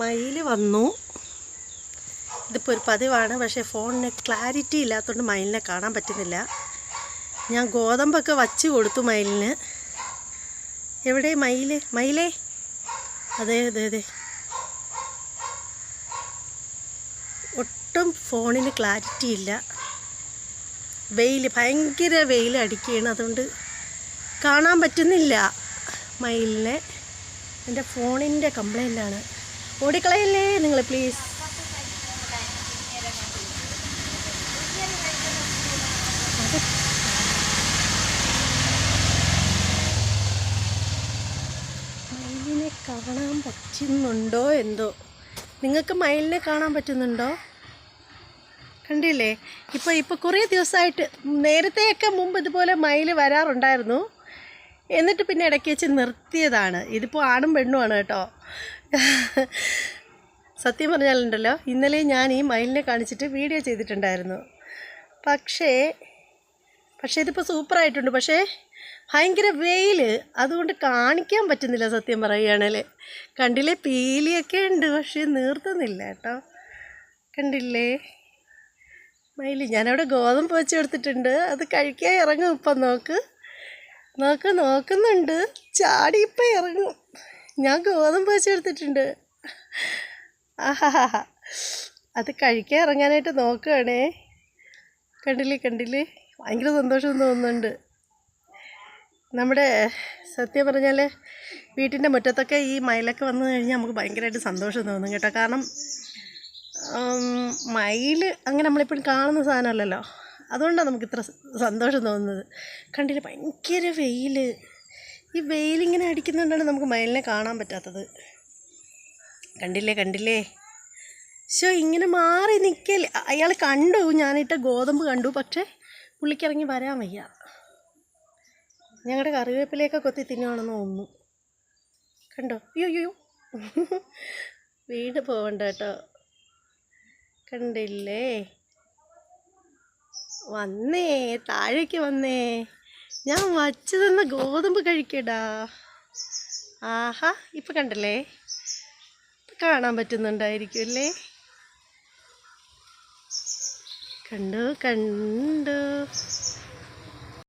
മയിൽ വന്നു. ഇതിപ്പോൾ ഒരു പതിവാണ് പക്ഷേ ഫോണിന് ക്ലാരിറ്റി ഇല്ലാത്തതുകൊണ്ട് മയിലിനെ കാണാൻ പറ്റുന്നില്ല. ഞാൻ ഗോതമ്പൊക്കെ വച്ച് കൊടുത്തു മയിലിന്. എവിടെ മയിൽ മയിലേ? അതെ അതെ അതെ. ഒട്ടും ഫോണിന് ക്ലാരിറ്റി ഇല്ല. വെയിൽ ഭയങ്കര വെയിൽ അടിക്കുകയാണ്. അതുകൊണ്ട് കാണാൻ പറ്റുന്നില്ല മയിലിനെ. എന്റെ ഫോണിന്റെ കംപ്ലൈന്റാണ്. ഓടിക്കളയല്ലേ നിങ്ങൾ പ്ലീസ് മയിലിനെ കാണാൻ പറ്റുന്നുണ്ടോ എന്തോ? നിങ്ങൾക്ക് മയിലിനെ കാണാൻ പറ്റുന്നുണ്ടോ? കണ്ടില്ലേ? ഇപ്പോൾ ഇപ്പോൾ കുറേ ദിവസമായിട്ട് നേരത്തെയൊക്കെ മുമ്പ് ഇതുപോലെ മയിൽ വരാറുണ്ടായിരുന്നു. എന്നിട്ട് പിന്നെ ഇടയ്ക്ക് വെച്ച് നിർത്തിയതാണ്. ഇതിപ്പോൾ ആണും പെണ്ണുമാണ് കേട്ടോ. സത്യം പറഞ്ഞാലുണ്ടല്ലോ ഇന്നലെ ഞാൻ ഈ മയിലിനെ കാണിച്ചിട്ട് വീഡിയോ ചെയ്തിട്ടുണ്ടായിരുന്നു. പക്ഷേ പക്ഷേ ഇതിപ്പോൾ സൂപ്പറായിട്ടുണ്ട്. പക്ഷേ ഭയങ്കര വെയിൽ അതുകൊണ്ട് കാണിക്കാൻ പറ്റുന്നില്ല സത്യം പറയുകയാണെങ്കിൽ കണ്ടില്ലേ? പീലിയൊക്കെ ഉണ്ട് പക്ഷേ നീർത്തുന്നില്ല കേട്ടോ. കണ്ടില്ലേ? മയിൽ ഞാനവിടെ ഗോതമ്പ് വെച്ച് കൊടുത്തിട്ടുണ്ട് അത് കഴിക്കാൻ ഇറങ്ങും ഇപ്പം. നോക്ക്. നോക്ക് നോക്കുന്നുണ്ട്. ചാടി ഇപ്പം ഇറങ്ങും. ഞാൻ ഗോതമ്പ് വെച്ച് കൊടുത്തിട്ടുണ്ട് ആഹാ അത് കഴിക്കാൻ ഇറങ്ങാനായിട്ട് നോക്കുകയാണേ കണ്ടില്ലേ കണ്ടില്ലേ? ഭയങ്കര സന്തോഷം തോന്നുന്നുണ്ട്. നമ്മുടെ സത്യം പറഞ്ഞാൽ വീട്ടിന്റെ മുറ്റത്തൊക്കെ ഈ മയിലൊക്കെ വന്നു കഴിഞ്ഞാൽ നമുക്ക് ഭയങ്കരമായിട്ട് സന്തോഷം തോന്നും കേട്ടോ. കാരണം മയിൽ അങ്ങനെ നമ്മളിപ്പോഴും കാണുന്ന സാധനമല്ലല്ലോ. അതുകൊണ്ടാണ് നമുക്ക് ഇത്ര സന്തോഷം തോന്നുന്നത്. കണ്ടില്ലേ ഭയങ്കര വെയിൽ ഈ വെയിലിങ്ങനെ അടിക്കുന്നതുകൊണ്ടാണ് നമുക്ക് മയിലിനെ കാണാൻ പറ്റാത്തത്. കണ്ടില്ലേ കണ്ടില്ലേ? ശോ ഇങ്ങനെ മാറി നിൽക്കൽ അയാൾ കണ്ടു ഞാനിട്ട ഗോതമ്പ് കണ്ടു പക്ഷേ പുള്ളിക്കിറങ്ങി വരാൻ വയ്യ. ഞങ്ങളുടെ കറിവേപ്പിലേക്ക് കൊത്തി തിന്നുവാണെന്ന് തോന്നുന്നു. കണ്ടോ? അയ്യോ അയ്യോ വീട് പോവണ്ട കേട്ടോ. കണ്ടില്ലേ? വന്നേ താഴേക്ക് വന്നേ. ഞാൻ വച്ചു തന്ന ഗോതമ്പ് കഴിക്കടാ. ആഹാ ഇപ്പം കണ്ടല്ലേ? കാണാൻ പറ്റുന്നുണ്ടായിരിക്കും അല്ലേ? കണ്ടു കണ്ടു.